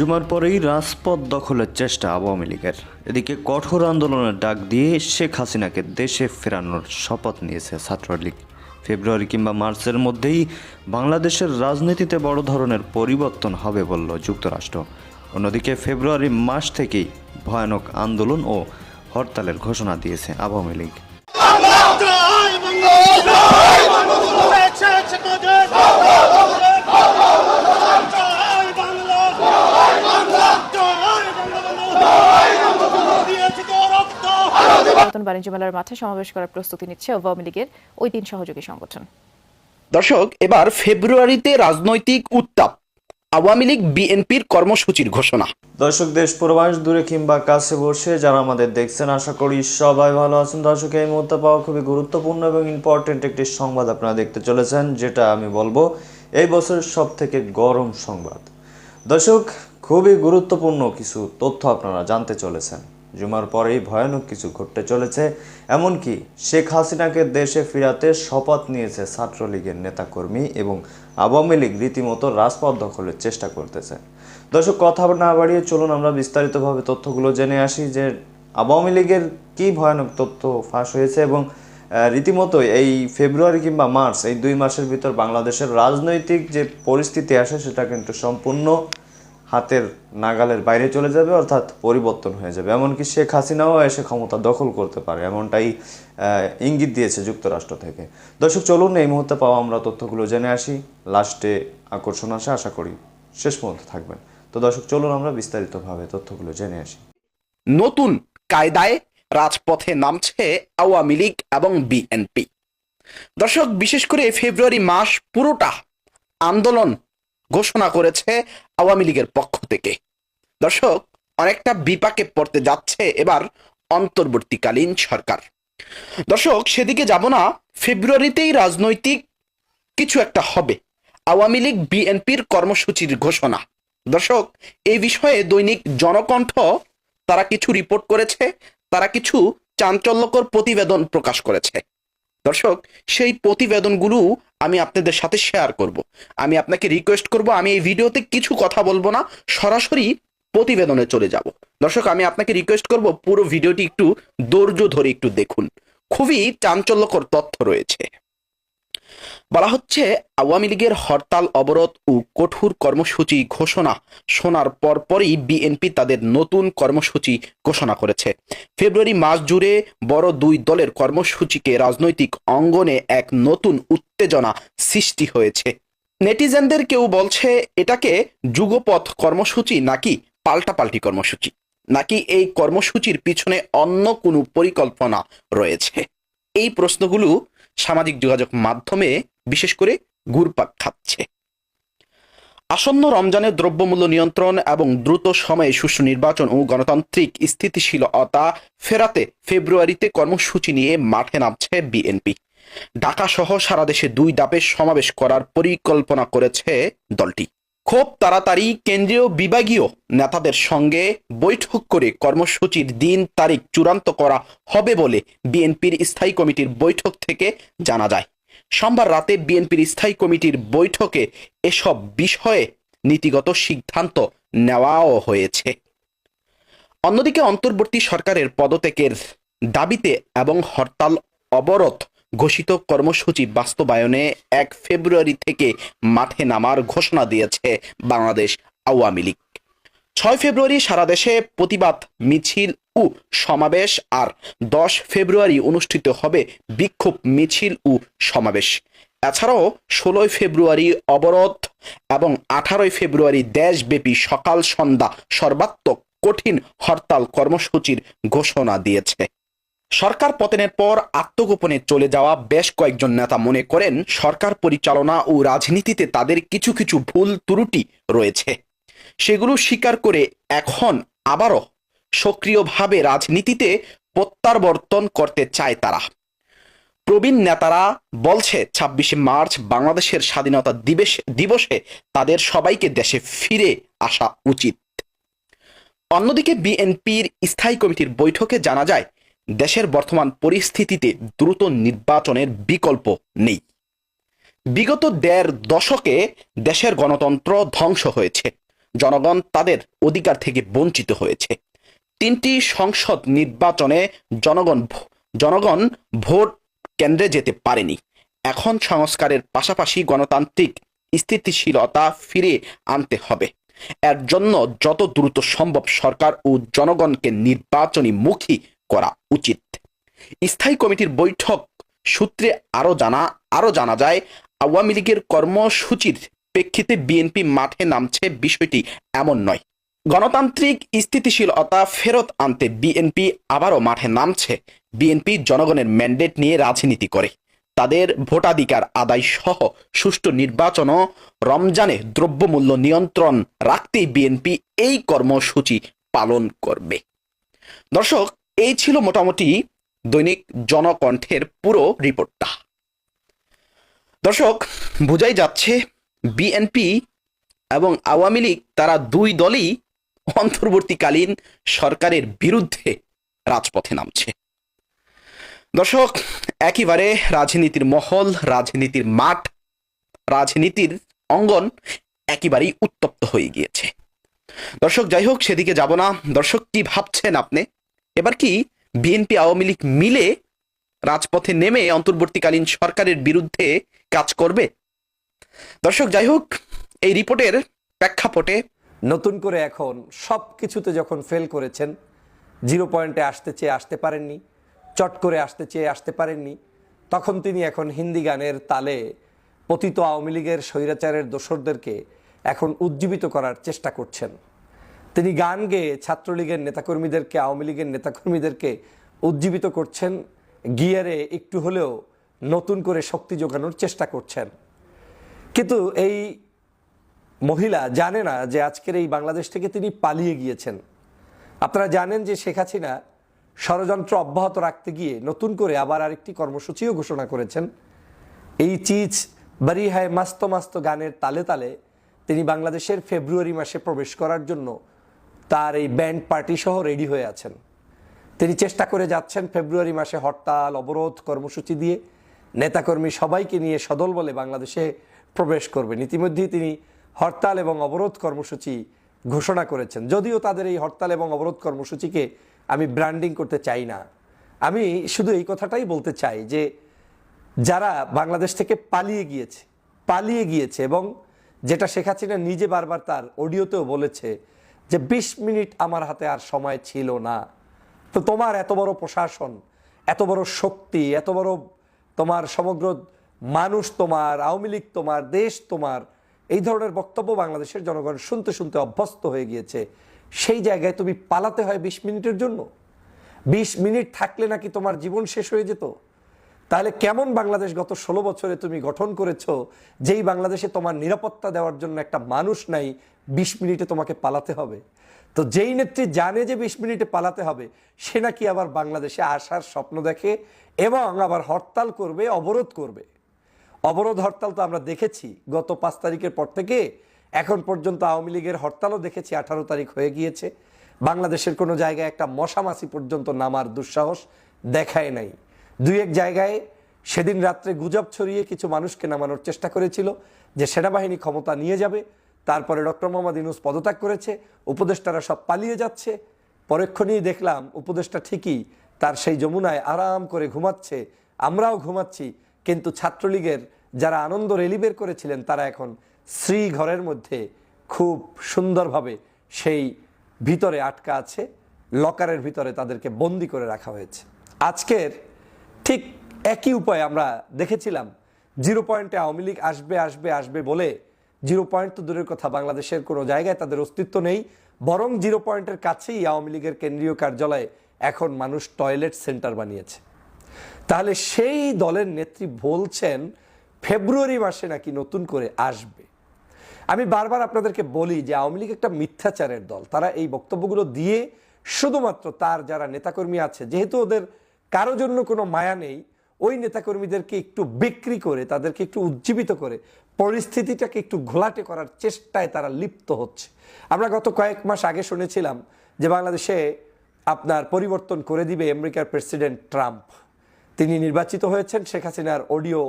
জুমার পরেই রাজপথ দখলের চেষ্টা আওয়ামী লীগের। এদিকে কঠোর আন্দোলনের ডাক দিয়ে শেখ হাসিনাকে দেশে ফেরানোর শপথ নিয়েছে ছাত্রলীগ। ফেব্রুয়ারি কিংবা মার্চের মধ্যেই বাংলাদেশের রাজনীতিতে বড় ধরনের পরিবর্তন হবে বলল যুক্তরাষ্ট্র। অন্যদিকে ফেব্রুয়ারি মাস থেকেই ভয়ানক আন্দোলন ও হরতালের ঘোষণা দিয়েছে আওয়ামী লীগ জয় বাংলা জয় বাংলা বেঁচে আছে তোদের জয় বাংলা জয় বাংলা জয় বাংলা দিয়েছে তো রক্ত নতুন বাণিজ্য মেলার মাঠে সমাবেশ করার প্রস্তুতি নিচ্ছে আওয়ামী লীগের ওই তিন সহযোগী সংগঠন। দর্শক এবার ফেব্রুয়ারিতে রাজনৈতিক উত্তাপ আওয়ামী লীগ বিএনপির কর্মসূচির ঘোষণা। দর্শক দেশ প্রবাস দূরে কিংবা কাছে বসে যারা আমাদের দেখছেন আশা করি সবাই ভালো আছেন। দর্শক এই মুহূর্তে পাওয়া খুবই গুরুত্বপূর্ণ এবং ইম্পর্টেন্ট একটি সংবাদ আপনারা দেখতে চলেছেন যেটা আমি বলব এই বছরের সব থেকে গরম সংবাদ। দর্শক খুবই গুরুত্বপূর্ণ কিছু তথ্য আপনারা জানতে চলেছেন। জুমার পরেই ভয়ানক কিছু ঘটতে চলেছে। এমনকি শেখ হাসিনাকে দেশে ফিরাতে শপথ নিয়েছে ছাত্রলীগের নেতাকর্মী এবং আওয়ামী লীগ রীতিমতো রাজপথ দখলের চেষ্টা করতেছে। দর্শক, কথা না বাড়িয়ে চলুন আমরা বিস্তারিতভাবে তথ্যগুলো জেনে আসি যে আওয়ামী লীগের কী ভয়ানক তথ্য ফাঁস হয়েছে এবং রীতিমতো এই ফেব্রুয়ারি কিংবা মার্চ, এই দুই মাসের ভিতর বাংলাদেশের রাজনৈতিক যে পরিস্থিতি আসে সেটা কিন্তু সম্পূর্ণ হাতের নাগালের বাইরে চলে যাবে, অর্থাৎ পরিবর্তন হয়ে যাবে। এমনকি শেখ হাসিনাও এসে ক্ষমতা দখল করতে পারে, এমনটাই ইঙ্গিত দিয়েছে যুক্তরাষ্ট্র থেকে। দর্শক, চলুন এই মুহূর্তে পাওয়া আমরা তথ্যগুলো জেনে আসি। লাস্টে আকর্ষণ আসে, আশা করি শেষ পর্যন্ত থাকবেন। তো দর্শক, চলুন আমরা বিস্তারিতভাবে তথ্যগুলো জেনে আসি। নতুন কায়দায় রাজপথে নামছে আওয়ামী লীগ এবং বিএনপি। দর্শক, বিশেষ করে ফেব্রুয়ারি মাস পুরোটা আন্দোলন ঘোষণা করেছে আওয়ামী লীগের পক্ষ থেকে। দর্শক, অনেকটা বিপাকে পড়তে যাচ্ছে এবার অন্তর্বর্তীকালীন সরকার। দর্শক, সেদিকে যাব না, ফেব্রুয়ারিতেই রাজনৈতিক কিছু একটা হবে, আওয়ামী লীগ বিএনপির কর্মসূচির ঘোষণা। দর্শক, এই বিষয়ে দৈনিক জনকণ্ঠ, তারা কিছু রিপোর্ট করেছে, তারা কিছু চাঞ্চল্যকর প্রতিবেদন প্রকাশ করেছে। দর্শক, সেই প্রতিবেদনগুলো আমি আপনাদের সাথে শেয়ার করব। আমি আপনাকে রিকোয়েস্ট করব, আমি এই ভিডিওতে কিছু কথা বলব না, সরাসরি প্রতিবেদনে চলে যাব। দর্শক, আমি আপনাকে রিকোয়েস্ট করব, পুরো ভিডিওটি একটু ধৈর্য ধরে একটু দেখুন। খুবই চাঞ্চল্যকর তথ্য রয়েছে। বলা হচ্ছে, আওয়ামী লীগের হরতাল, অবরোধ ও কঠোর কর্মসূচি ঘোষণা শোনার পরপরই বিএনপি তাদের নতুন কর্মসূচি ঘোষণা করেছে। ফেব্রুয়ারি মাস জুড়ে বড় দুই দলের কর্মসূচিকে রাজনৈতিক অঙ্গনে এক নতুন উত্তেজনা সৃষ্টি হয়েছে। নেটিজেনদের কেউ বলছে, এটাকে যুগপথ কর্মসূচি নাকি পাল্টাপাল্টি কর্মসূচি? নাকি এই কর্মসূচির পিছনে অন্য কোনো পরিকল্পনা রয়েছে? এই প্রশ্নগুলো সামাজিক যোগাযোগ মাধ্যমে, বিশেষ করে ঘুরপাক খাচ্ছে। আসন্ন রমজানের দ্রব্যমূল্য নিয়ন্ত্রণ এবং দ্রুত সময়ে সুষ্ঠু নির্বাচন ও গণতান্ত্রিক স্থিতিশীলতা ফেরাতে ফেব্রুয়ারিতে কর্মসূচি নিয়ে মাঠে নামছে বিএনপি। ঢাকা সহ সারা দেশে দুই দাপে সমাবেশ করার পরিকল্পনা করেছে দলটি। খুব তাড়াতাড়ি কেন্দ্রীয় বিভাগীয় নেতাদের সঙ্গে বৈঠক করে কর্মসূচির দিন তারিখ চূড়ান্ত করা হবে বলে বিএনপির স্থায়ী কমিটির বৈঠক থেকে জানা যায়। সোমবার রাতে বিএনপির স্থায়ী কমিটির বৈঠকে এসব বিষয়ে নীতিগত সিদ্ধান্ত নেওয়াও হয়েছে। অন্যদিকে অন্তর্বর্তী সরকারের পদত্যাগের দাবিতে এবং হরতাল অবরোধ ঘোষিত কর্মসূচি বাস্তবায়নে এক ফেব্রুয়ারি থেকে মাঠে নামার ঘোষণা দিয়েছে বাংলাদেশ আওয়ামী লীগ। ছয় ফেব্রুয়ারি সারা দেশে প্রতিবাদ, মিছিল ও সমাবেশ আর দশ ফেব্রুয়ারি অনুষ্ঠিত হবে বিক্ষোভ, মিছিল ও সমাবেশ। এছাড়াও ষোলোই ফেব্রুয়ারি অবরোধ এবং আঠারোই ফেব্রুয়ারি দেশব্যাপী সকাল সন্ধ্যা সর্বাত্মক কঠিন হরতাল কর্মসূচির ঘোষণা দিয়েছে। সরকার পতনের পর আত্মগোপনে চলে যাওয়া বেশ কয়েকজন নেতা মনে করেন, সরকার পরিচালনা ও রাজনীতিতে তাদের কিছু কিছু ভুল ত্রুটি রয়েছে। সেগুলো স্বীকার করে এখন আবারও সক্রিয়ভাবে রাজনীতিতে প্রত্যাবর্তন করতে চায় তারা। প্রবীণ নেতারা বলছে, ছাব্বিশে মার্চ বাংলাদেশের স্বাধীনতা দিবস দিবসে তাদের সবাইকে দেশে ফিরে আসা উচিত। অন্যদিকে বিএনপির স্থায়ী কমিটির বৈঠকে জানা যায় দেশের বর্তমান পরিস্থিতিতে দ্রুত নির্বাচনের বিকল্প নেই। বিগত দেড় দশকে দেশের গণতন্ত্র ধ্বংস হয়েছে। জনগণ তাদের অধিকার থেকে বঞ্চিত হয়েছে। তিনটি সংসদ নির্বাচনে জনগণ জনগণ ভোট কেন্দ্রে যেতে পারেনি। এখন সংস্কারের পাশাপাশি গণতান্ত্রিক স্থিতিশীলতা ফিরে আনতে হবে। এর জন্য যত দ্রুত সম্ভব সরকার ও জনগণকে নির্বাচনী মুখী করা উচিত। স্থায়ী কমিটির বৈঠক সূত্রে আরও জানা আরও জানা যায়, আওয়ামী লীগের কর্মসূচির প্রেক্ষিতে বিএনপি মাঠে নামছে বিষয়টি এমন নয়। গণতান্ত্রিক স্থিতিশীলতা ফেরত আনতে বিএনপি আবারও মাঠে নামছে। বিএনপি জনগণের ম্যান্ডেট নিয়ে রাজনীতি করে। তাদের ভোটাধিকার আদায় সহ সুষ্ঠু নির্বাচন রমজানে দ্রব্যমূল্য নিয়ন্ত্রণ রাখতেই বিএনপি এই কর্মসূচি পালন করবে। দর্শক এই ছিল মোটামুটি দৈনিক জনকণ্ঠের পুরো রিপোর্টটা। দর্শক, বোঝাই যাচ্ছে বিএনপি এবং আওয়ামী লীগ তারা দুই দলই অন্তর্বর্তীকালীন সরকারের বিরুদ্ধে রাজপথে নামছে। দর্শক, একেবারে রাজনীতির মহল, রাজনীতির মাঠ, রাজনীতির অঙ্গন একেবারেই উত্তপ্ত হয়ে গিয়েছে। দর্শক, যাই হোক, সেদিকে যাব না। দর্শক, কি ভাবছেন আপনি? এবার কি বিএনপি আওয়ামী লীগ মিলে রাজপথে নেমে অন্তর্বর্তীকালীন সরকারের বিরুদ্ধে কাজ করবে? দর্শক, যাই হোক, এই রিপোর্টের প্রেক্ষাপটে নতুন করে এখন সব কিছুতে যখন ফেল করেছেন জিরো পয়েন্টে আসতে চেয়ে আসতে পারেননি, চট করে আসতে চেয়ে আসতে পারেননি, তখন তিনি এখন হিন্দি গানের তালে পতিত আওয়ামী লীগের স্বৈরাচারের দোসরদেরকে এখন উজ্জীবিত করার চেষ্টা করছেন। তিনি গান গেয়ে ছাত্রলীগের নেতাকর্মীদেরকে, আওয়ামী লীগের নেতাকর্মীদেরকে উজ্জীবিত করছেন, গিয়ারে একটু হলেও নতুন করে শক্তি যোগানোর চেষ্টা করছেন। কিন্তু এই মহিলা জানে না যে আজকের এই বাংলাদেশ থেকে তিনি পালিয়ে গিয়েছেন। আপনারা জানেন যে শেখ হাসিনা ষড়যন্ত্র অব্যাহত রাখতে গিয়ে নতুন করে আবার আরেকটি কর্মসূচিও ঘোষণা করেছেন। এই চিজ বাড়ি হায় মাস্ত মাস্ত গানের তালে তালে তিনি বাংলাদেশের ফেব্রুয়ারি মাসে প্রবেশ করার জন্য তার এই ব্যান্ড পার্টি সহ রেডি হয়ে আছেন। তিনি চেষ্টা করে যাচ্ছেন ফেব্রুয়ারি মাসে হরতাল, অবরোধ, কর্মসূচি দিয়ে। নেতাকর্মী সবাইকে নিয়ে সদল বলে বাংলাদেশে প্রবেশ করবেন। ইতিমধ্যেই তিনি হরতাল এবং অবরোধ কর্মসূচি ঘোষণা করেছেন। যদিও তাদের এই হরতাল এবং অবরোধ কর্মসূচিকে আমি ব্র্যান্ডিং করতে চাই না। আমি শুধু এই কথাটাই বলতে চাই যে, যারা বাংলাদেশ থেকে পালিয়ে গিয়েছে পালিয়ে গিয়েছে এবং যেটা শেখ হাসিনা নিজে বারবার তার অডিওতেও বলেছে যে বিশ মিনিট আমার হাতে আর সময় ছিল না। তো তোমার এত বড় প্রশাসন, এত বড় শক্তি, এত বড় তোমার সমগ্র মানুষ তোমার, আওয়ামী লীগ তোমার, দেশ তোমার, এই ধরনের বক্তব্য বাংলাদেশের জনগণ শুনতে শুনতে অভ্যস্ত হয়ে গিয়েছে। সেই জায়গায় তুমি পালাতে হয় বিশ মিনিটের জন্য। বিশ মিনিট থাকলে নাকি তোমার জীবন শেষ হয়ে যেত। তাহলে কেমন বাংলাদেশ গত ষোলো বছরে তুমি গঠন করেছ? যেই বাংলাদেশে তোমার নিরাপত্তা দেওয়ার জন্য একটা মানুষ নাই, বিশ মিনিটে তোমাকে পালাতে হবে। তো যেই নেত্রী জানে যে বিশ মিনিটে পালাতে হবে, সে নাকি আবার বাংলাদেশে আসার স্বপ্ন দেখে এবং আবার হরতাল করবে, অবরোধ করবে। অবরোধ হরতাল তো আমরা দেখেছি গত পাঁচ তারিখের পর থেকে। এখন পর্যন্ত আওয়ামী লীগের হরতালও দেখেছি, আঠারো তারিখ হয়ে গিয়েছে। বাংলাদেশের কোনো জায়গায় একটা মশামাছি পর্যন্ত নামার দুঃসাহস দেখায় নাই। দুই এক জায়গায় সেদিন রাত্রে গুজব ছড়িয়ে কিছু মানুষকে নামানোর চেষ্টা করেছিল যে সেনাবাহিনী ক্ষমতা নিয়ে যাবে। তারপরে ডক্টর মোহাম্মদ ইনুস পদত্যাগ করেছে, উপদেষ্টারা সব পালিয়ে যাচ্ছে। পরক্ষণেই দেখলাম উপদেষ্টা ঠিকই তার সেই যমুনায় আরাম করে ঘুমাচ্ছে। আমরাও ঘুমাচ্ছি, কিন্তু ছাত্রলীগের যারা আনন্দ রেলি বের করেছিলেন তারা এখন শ্রী ঘরের মধ্যে খুব সুন্দরভাবে সেই ভিতরে আটকা আছে, লকারের ভিতরে তাদেরকে বন্দি করে রাখা হয়েছে। আজকের ঠিক একই উপায় আমরা দেখেছিলাম। জিরো পয়েন্টে আওয়ামী লীগ আসবে আসবে আসবে বলে জিরো পয়েন্ট তো দূরের কথা, বাংলাদেশের কোনো জায়গায় তাদের অস্তিত্ব নেই। বরং জিরো পয়েন্টের কাছেই আওয়ামী লীগের কেন্দ্রীয় কার্যালয়ে এখন মানুষ টয়লেট সেন্টার বানিয়েছে। তাহলে সেই দলের নেত্রী বলছেন, ফেব্রুয়ারি মাসে নাকি নতুন করে আসবে। আমি বারবার আপনাদেরকে বলি যে আওয়ামী লীগ একটা মিথ্যাচারের দল। তারা এই বক্তব্যগুলো দিয়ে শুধুমাত্র তার যারা নেতাকর্মী আছে, যেহেতু ওদের কারও জন্য কোনো মায়া নেই, ওই নেতাকর্মীদেরকে একটু বিক্রি করে, তাদেরকে একটু উজ্জীবিত করে, পরিস্থিতিটাকে একটু ঘোলাটে করার চেষ্টায় তারা লিপ্ত হচ্ছে। আমরা গত কয়েক মাস আগে শুনেছিলাম যে বাংলাদেশে আপনার পরিবর্তন করে দিবে আমেরিকার প্রেসিডেন্ট ট্রাম্প। তিনি নির্বাচিত হয়েছেন, শেখ হাসিনার অডিও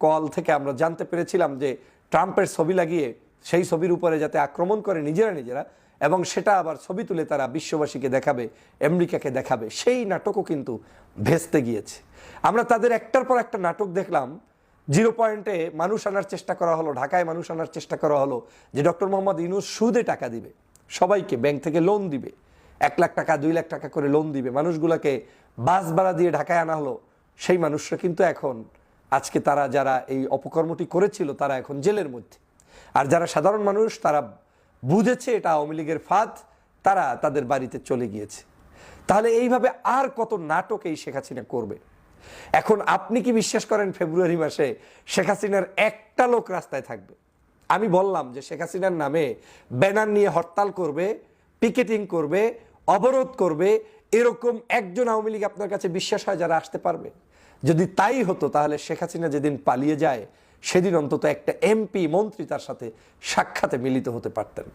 কল থেকে আমরা জানতে পেরেছিলাম যে ট্রাম্পের ছবি লাগিয়ে সেই ছবির উপরে যাতে আক্রমণ করে নিজেরা নিজেরা এবং সেটা আবার ছবি তুলে তারা বিশ্ববাসীকে দেখাবে, আমেরিকাকে দেখাবে। সেই নাটকও কিন্তু ভেস্তে গিয়েছে। আমরা তাদের একটার পর একটা নাটক দেখলাম, জিরো পয়েন্টে মানুষ আনার চেষ্টা করা হলো, ঢাকায় মানুষ আনার চেষ্টা করা হলো যে ডক্টর মোহাম্মদ ইউনুস সুদে টাকা দিবে, সবাইকে ব্যাংক থেকে লোন দিবে, এক লাখ টাকা, দুই লাখ টাকা করে লোন দিবে। মানুষগুলোকে বাস ভাড়া দিয়ে ঢাকায় আনা হলো, সেই মানুষরা কিন্তু এখন, আজকে তারা যারা এই অপকর্মটি করেছিল, তারা এখন জেলের মধ্যে। আর যারা সাধারণ মানুষ, তারা বুঝেছে এটা আওয়ামী লীগের ফাঁদ, তারা তাদের বাড়িতে চলে গিয়েছে। তাহলে এইভাবে আর কত নাটক এই শেখ হাসিনা করবে? এখন আপনি কি বিশ্বাস করেন ফেব্রুয়ারি মাসে শেখ হাসিনার একটা লোক রাস্তায় থাকবে? আমি বললাম যে শেখ হাসিনার নামে ব্যানার নিয়ে হরতাল করবে, পিকেটিং করবে, অবরোধ করবে, এরকম একজন আওয়ামী লীগ আপনার কাছে বিশ্বাস হয় যারা আসতে পারবে? যদি তাই হতো, তাহলে শেখ হাসিনা যেদিন পালিয়ে যায় সেদিন অন্তত একটা এমপি, মন্ত্রী তার সাথে সাক্ষাতে মিলিত হতে পারতেন।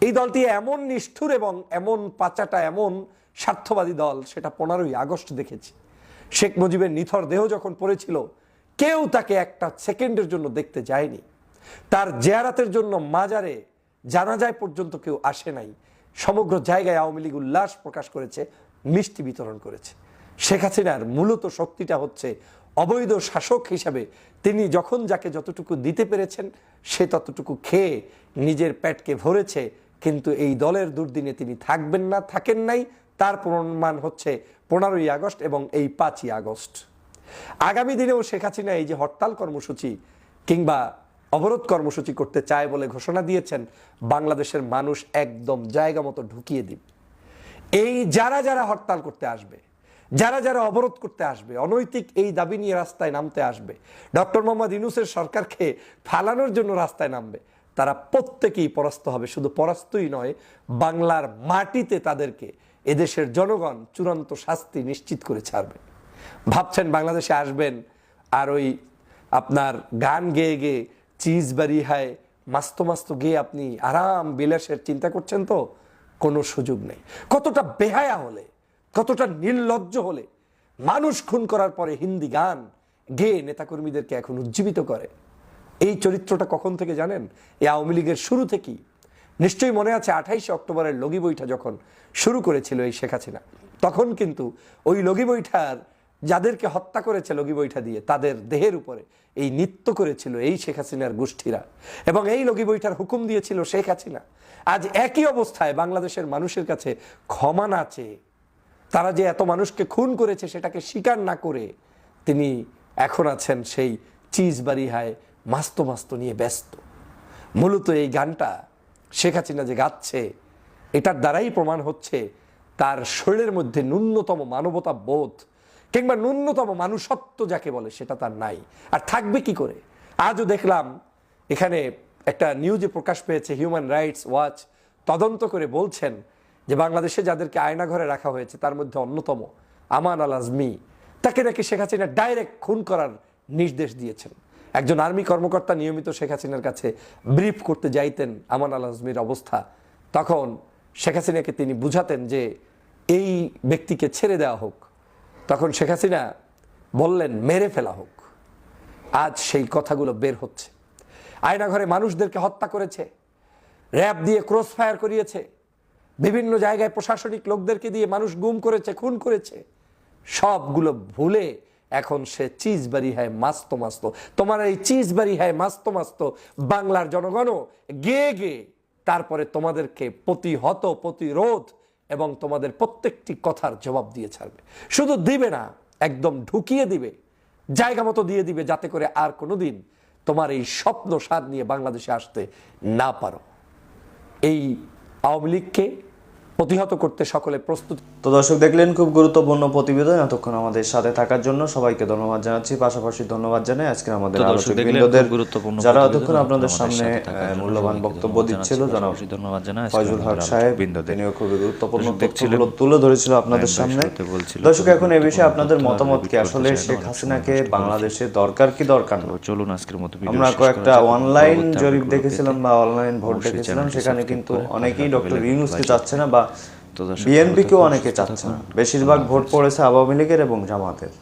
এই দলটি এমন নিষ্ঠুর এবং এমন পাচাটা, এমন স্বার্থবাদী দল, সেটা পনেরোই আগস্ট দেখেছি। শেখ মুজিবের নিথর দেহ যখন পড়েছিল, কেউ তাকে একটা সেকেন্ডের জন্য দেখতে যায়নি। তার জেয়ারাতের জন্য মাজারে, জানাজায় পর্যন্ত কেউ আসে নাই। সমগ্র জায়গায় আওয়ামী লীগ উল্লাস প্রকাশ করেছে, মিষ্টি বিতরণ করেছে। শেখ হাসিনার মূলত শক্তিটা হচ্ছে অবৈধ শাসক হিসাবে তিনি যখন যাকে যতটুকু দিতে পেরেছেন, সে ততটুকু খেয়ে নিজের পেটকে ভরেছে। কিন্তু এই দলের দুর্দিনে তিনি থাকবেন না, থাকেন নাই। তার প্রমাণ হচ্ছে পনেরোই আগস্ট এবং এই পাঁচই আগস্ট। আগামী দিনেও শেখ হাসিনা এই যে হরতাল কর্মসূচি কিংবা অবরোধ কর্মসূচি করতে চায় বলে ঘোষণা দিয়েছেন, বাংলাদেশের মানুষ একদম জায়গা মতো ঢুকিয়ে দিবে। এই যারা যারা হরতাল করতে আসবে যারা যারা অবরোধ করতে আসবে, অনৈতিক এই দাবি নিয়ে রাস্তায় নামতে আসবে, ডক্টর মোহাম্মদ ইউনুসের সরকারকে ফালানোর জন্য রাস্তায় নামবে, তারা প্রত্যেকেই পরাস্ত হবে। শুধু পরাস্তই নয়, বাংলার মাটিতে তাদেরকে এদেশের জনগণ চূড়ান্ত শাস্তি নিশ্চিত করে ছাড়বে। ভাবছেন বাংলাদেশে আসবেন আর ওই আপনার গান গেয়ে গেয়ে চিজ বাড়ি হায় মাস্ত মাস্ত গিয়ে আপনি আরাম বিলাসের চিন্তা করছেন তো? কোনো সুযোগ নেই। কতটা বেহায়া হলে কতটা নির্লজ্জ হলে মানুষ খুন করার পরে হিন্দি গান গেয়ে নেতাকর্মীদেরকে এখন উজ্জীবিত করে। এই চরিত্রটা কখন থেকে জানেন? এই আওয়ামী লীগের শুরু থেকেই। নিশ্চয়ই মনে আছে আঠাইশে অক্টোবরের লগি বইটা যখন শুরু করেছিল এই শেখ হাসিনা, তখন কিন্তু ওই লগি বইটার যাদেরকে হত্যা করেছে লগি বইটা দিয়ে, তাদের দেহের উপরে এই নৃত্য করেছিল এই শেখ হাসিনার গোষ্ঠীরা। এবং এই লগি বইটার হুকুম দিয়েছিল শেখ হাসিনা, আজ একই অবস্থায় বাংলাদেশের মানুষের কাছে ক্ষমা না চেয়ে তারা যে এত মানুষকে খুন করেছে সেটাকে স্বীকার না করে তিনি এখন আছেন সেই চিজ বাড়ি হায় মাস্ত মাস্ত নিয়ে ব্যস্ত। মূলত এই গানটা শেখ হাসিনা যে গাচ্ছে, এটার দ্বারাই প্রমাণ হচ্ছে তার শরীরের মধ্যে ন্যূনতম মানবতা বোধ কিংবা ন্যূনতম মানুষত্ব যাকে বলে সেটা তার নাই। আর থাকবে কি করে? আজও দেখলাম এখানে একটা নিউজে প্রকাশ পেয়েছে হিউম্যান রাইটস ওয়াচ তদন্ত করে বলছেন যে বাংলাদেশে যাদেরকে আয়নাঘরে রাখা হয়েছে, তার মধ্যে অন্যতম আমান আল আজমি, তাকে নাকি শেখ হাসিনা ডাইরেক্ট খুন করার নির্দেশ দিয়েছেন। একজন আর্মি কর্মকর্তা নিয়মিত শেখ হাসিনার কাছে ব্রিফ করতে যাইতেন আমান আল আজমির অবস্থা। তখন শেখ হাসিনাকে তিনি বুঝাতেন যে এই ব্যক্তিকে ছেড়ে দেওয়া হোক। তখন শেখ হাসিনা বললেন, মেরে ফেলা হোক। আজ সেই কথাগুলো বের হচ্ছে। আয়নাঘরে মানুষদেরকে হত্যা করেছে। র্যাব দিয়ে ক্রস ফায়ার করিয়েছে। বিভিন্ন জায়গায় প্রশাসনিক লোকদেরকে দিয়ে মানুষ গুম করেছে, খুন করেছে। সবগুলো ভুলে এখন সে চিজ বাড়ি হয় মাস্ত মাস্ত। তোমার এই চিজ বাড়ি হয় মাস্ত মাস্ত। বাংলার জনগণও গে গে তারপরে তোমাদেরকে প্রতিহত, প্রতিরোধ এবং তোমাদের প্রত্যেকটি কথার জবাব দিয়ে ছাড়বে। শুধু দিবে না, একদম ঢুকিয়ে দিবে, জায়গা মতো দিয়ে দিবে যাতে করে আর কোনোদিন তোমার এই স্বপ্ন স্বাদ নিয়ে বাংলাদেশে আসতে না পারো। এই আওয়ামী লীগকে প্রতিহত করতে সকলে প্রস্তুত। তো দর্শক দেখলেন খুব গুরুত্বপূর্ণ প্রতিবেদন এতক্ষণ আমাদের সাথে থাকার জন্য সবাইকে ধন্যবাদ জানাচ্ছি। পাশাপাশি ধন্যবাদ জানাই আজকে আমাদের তো দর্শক আলোচক দেখলেন বৃন্দদের। খুব গুরুত্বপূর্ণ যারা এতক্ষণ আপনাদের সামনে মূল্যবান বক্তব্য দিচ্ছিল জনাব ধন্যবাদ জানাই ফয়জুল হক সাহেব তিনিও খুবই গুরুত্বপূর্ণ তথ্যগুলো তুলে ধরেছিল আপনাদের সামনে। দর্শক এখন এ বিষয়ে আপনাদের মতামত কি? আসলে শেখ হাসিনাকে বাংলাদেশে দরকার কি দরকার না? চলুন আজকের মতো আমরা কয়েকটা অনলাইন জরিপ দেখেছিলাম বা অনলাইন ভোট দেখেছিলাম সেখানে কিন্তু অনেকেই ডক্টর ইউনুসকে চাচ্ছে না বা তো বিএনপিকেও অনেকে চাচ্ছে না। বেশিরভাগ ভোট পড়েছে আওয়ামী লীগের এবং জামাতের।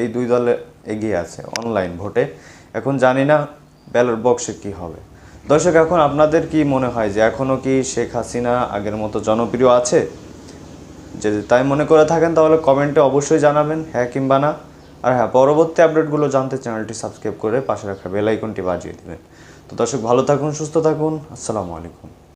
এই দুই দলে এগিয়ে আছে অনলাইন ভোটে। এখন জানি না ব্যালট বক্সে কি হবে। দর্শক এখন আপনাদের কি মনে হয় যে এখনও কি শেখ হাসিনা আগের মতো জনপ্রিয় আছে? যদি তাই মনে করে থাকেন তাহলে কমেন্টে অবশ্যই জানাবেন হ্যাঁ কিংবা না। আর হ্যাঁ পরবর্তী আপডেটগুলো জানতে চ্যানেলটি সাবস্ক্রাইব করে পাশে রাখা বেল আইকনটি বাজিয়ে দিবেন। তো দর্শক ভালো থাকুন সুস্থ থাকুন। আসসালামু আলাইকুম।